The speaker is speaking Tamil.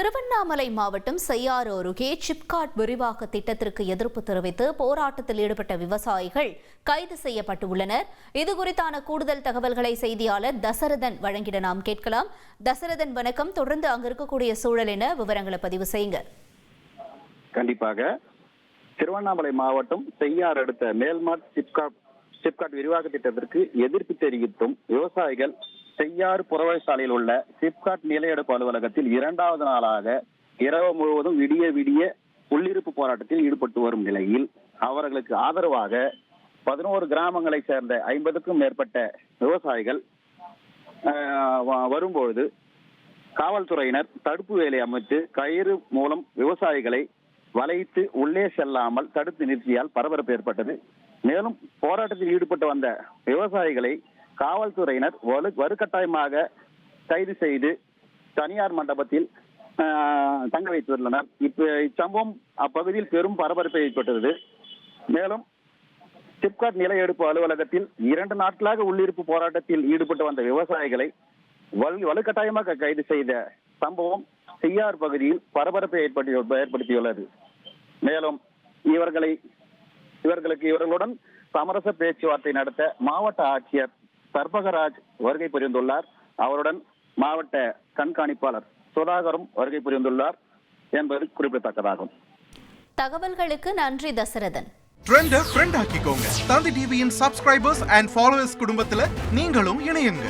திருவண்ணாமலை மாவட்டம் செய்யாறு அருகே சிப்காட் விரிவாக்க திட்டத்திற்கு எதிர்ப்பு தெரிவித்து போராட்டத்தில் ஈடுபட்ட விவசாயிகள் கைது செய்யப்பட்டுள்ளனர். இது குறித்தான கூடுதல் தகவல்களை செய்தியாளர் தசரதன் வழங்கிட நாம் கேட்கலாம். தசரதன் வணக்கம். தொடர்ந்து அங்கு இருக்கக்கூடிய சூழல் என விவரங்களை பதிவு செய்யுங்க. கண்டிப்பாக. திருவண்ணாமலை மாவட்டம் செய்யார் அடுத்த மேல்மாட் சிப்காட் சிப்காட் விரிவாக்க திட்டத்திற்கு எதிர்ப்பு தெரிவித்தும் விவசாயிகள் செய்யாறு புறவழி சாலையில் உள்ள சிப்காட் நிலையெடுப்பு அலுவலகத்தில் இரண்டாவது நாளாக இரவு முழுவதும் விடிய விடிய உள்ளிருப்பு போராட்டத்தில் ஈடுபட்டு வரும் நிலையில் அவர்களுக்கு ஆதரவாக பதினோரு கிராமங்களை சேர்ந்த ஐம்பதுக்கும் மேற்பட்ட விவசாயிகள் வரும்பொழுது காவல்துறையினர் தடுப்பு வேலை அமைத்து கயிறு மூலம் விவசாயிகளை வளைத்து உள்ளே செல்லாமல் தடுத்து நிறுத்தியால் பரபரப்பு ஏற்பட்டது. மேலும் போராட்டத்தில் ஈடுபட்டு வந்த விவசாயிகளை காவல்துறையினர் வலு வலுக்கட்டாயமாக கைது செய்து தனியார் மண்டபத்தில் தங்க வைத்துள்ளனர். இப்ப இச்சம்பவம் அப்பகுதியில் பெரும் பரபரப்பை ஏற்பட்டது. மேலும் சிப்காட் நில எடுப்பு அலுவலகத்தில் இரண்டு நாட்களாக உள்ளிருப்பு போராட்டத்தில் ஈடுபட்டு வந்த விவசாயிகளை வலுக்கட்டாயமாக கைது செய்த சம்பவம் செய்யார் பகுதியில் பரபரப்பை ஏற்படுத்தி ஏற்படுத்தியுள்ளது. மேலும் இவர்களை இவர்களுக்கு இவர்களுடன் சமரச பேச்சுவார்த்தை நடத்த மாவட்ட ஆட்சியர் சர்பகராஜ் வருகை புரிந்துள்ளார். அவருடன் மாவட்ட கண்காணிப்பாளர் சுதாகரும் வருகை புரிந்துள்ளார் என்பது குறிப்பிடத்தக்கதாகும். தகவல்களுக்கு நன்றி தசரதன். ட்ரெண்ட ஃப்ரெண்ட் ஆக்கிக்கோங்க. தந்தி டிவியின் சப்ஸ்கிரைபர்ஸ் அண்ட் ஃபாலோவர்ஸ் குடும்பத்துல நீங்களும் இணையுங்க.